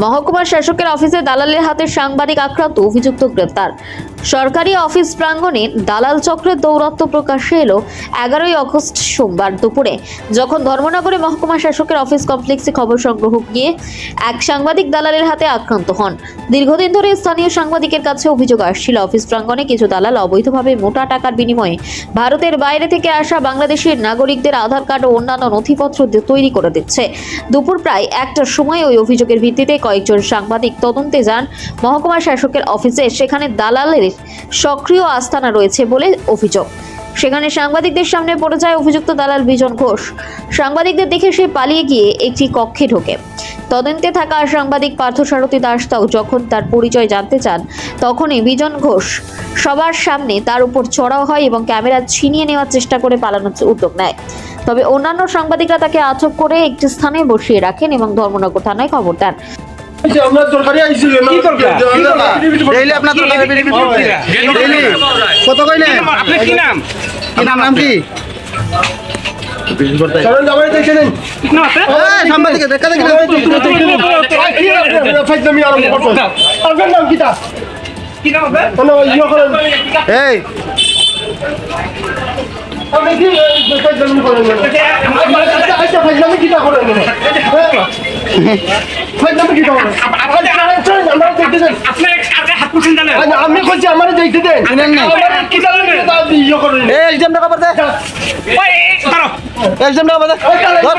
মহকুমা শাসকের অফিসে দালালের হাতে সাংবাদিক আক্রান্ত অভিযুক্ত গ্রেপ্তার। সরকারি অফিস প্রাঙ্গণে দালাল চক্রের দৌরত্ব প্রকাশ্যে এলো এগারোই অগস্ট সোমবার দুপুরে, যখন ধর্মনগরে মহকুমা শাসকের অফিস কমপ্লেক্সে খবর সংগ্রহ গিয়ে এক সাংবাদিক দালালের হাতে আক্রান্ত হন। দীর্ঘদিন ধরে স্থানীয় সাংবাদিকের কাছে অভিযোগ আসছিল, অফিস প্রাঙ্গণে কিছু দালাল অবৈধভাবে মোটা টাকার বিনিময়ে ভারতের বাইরে থেকে আসা বাংলাদেশের নাগরিকদের আধার কার্ড ও অন্যান্য নথিপত্র তৈরি করে দিচ্ছে। দুপুর প্রায় একটার সময় ওই অভিযোগের ভিত্তিতে কয়েকজন সাংবাদিক তদন্তে যান মহকুমা শাসকের অফিসে, সেখানে দালালের সক্রিয় আস্থানা রয়েছে বলে অভিযোগ। সেখানে সাংবাদিকদের সামনে পড়ে যায় অভিযুক্ত দালাল বিজন ঘোষ। সাংবাদিকদের দেখে সে পালিয়ে গিয়ে একটি কক্ষে ঢোকে। তদন্তে থাকা সাংবাদিক পার্থসারথী দাস তাও যখন তার পরিচয় জানতে চান তখনই বিজন ঘোষ সবার সামনে তার উপর চড়াও হয় এবং ক্যামেরা ছিনিয়ে নেওয়ার চেষ্টা করে পালানোর উদ্যোগ নেয়। তবে অন্যান্য সাংবাদিকরা তাকে আটক করে একটি স্থানে বসিয়ে রাখেন এবং ধর্মনগর থানায় খবর দেন। আমরা ডেইলি আপনার তো লাগে বেরিয়ে ডেইলি কত কইলে আপনার কি নাম? আপনার নাম কি? নাম সাংবাদিক দেখা দেখি ফাইজলামি আরম্ভ করছেন আপনার নাম কি নাম আছে কোনো করেন। এই। আপনি কি ফাইজলামি করেন ফাইজলামি কিটা করেন দেন আপনার হাত জানেন আমি বলছি আমার দেখতে দেন। চিনেন না? কি জানেন ইয়ে করেন এই এক্সাম টাকা ওই ধরো। এক্সাম টাকা পড়তে ধর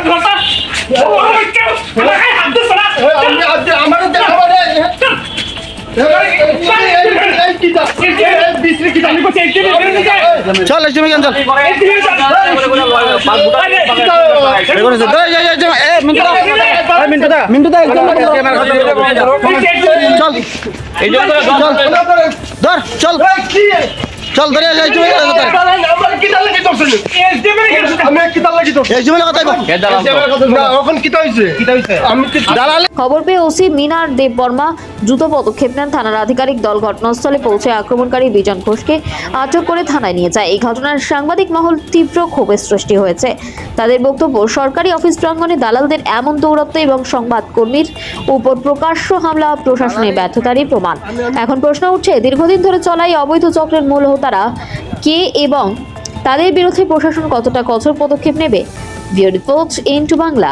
দা মিন্টু দা এক্সাম চল। এই জন্য চল। ধর চল। কি চল। ধরে। যাই তুমি লাগি তোরছেন আমি কিটা লাগি তোর এক্সাম কথা না এখন কিটা হইছে? কিটা হইছে? আমি কি দালাল খবর পেয়ে ওসি মিনার দ্রুত পদক্ষেপ নেন। থানার আধিকারিক দল ঘটনাস্থলে পৌঁছে আক্রমণকারী বিজন ঘোষকে আটক করে থানায় নিয়ে যায়। এই ঘটনার সাংবাদিক মহল তীব্র ক্ষোভের সৃষ্টি হয়েছে। তাদের বক্তব্য সরকারি অফিস প্রাঙ্গণে দালালদের এমন দৌরত্ব এবং সংবাদ কর্মীর উপর প্রকাশ্য হামলা প্রশাসনের ব্যর্থতারই প্রমাণ। এখন প্রশ্ন উঠছে দীর্ঘদিন ধরে চলা এই অবৈধ চক্রের মূল হোতারা কে এবং তাদের বিরুদ্ধে প্রশাসন কতটা কঠোর পদক্ষেপ নেবে? বাংলা।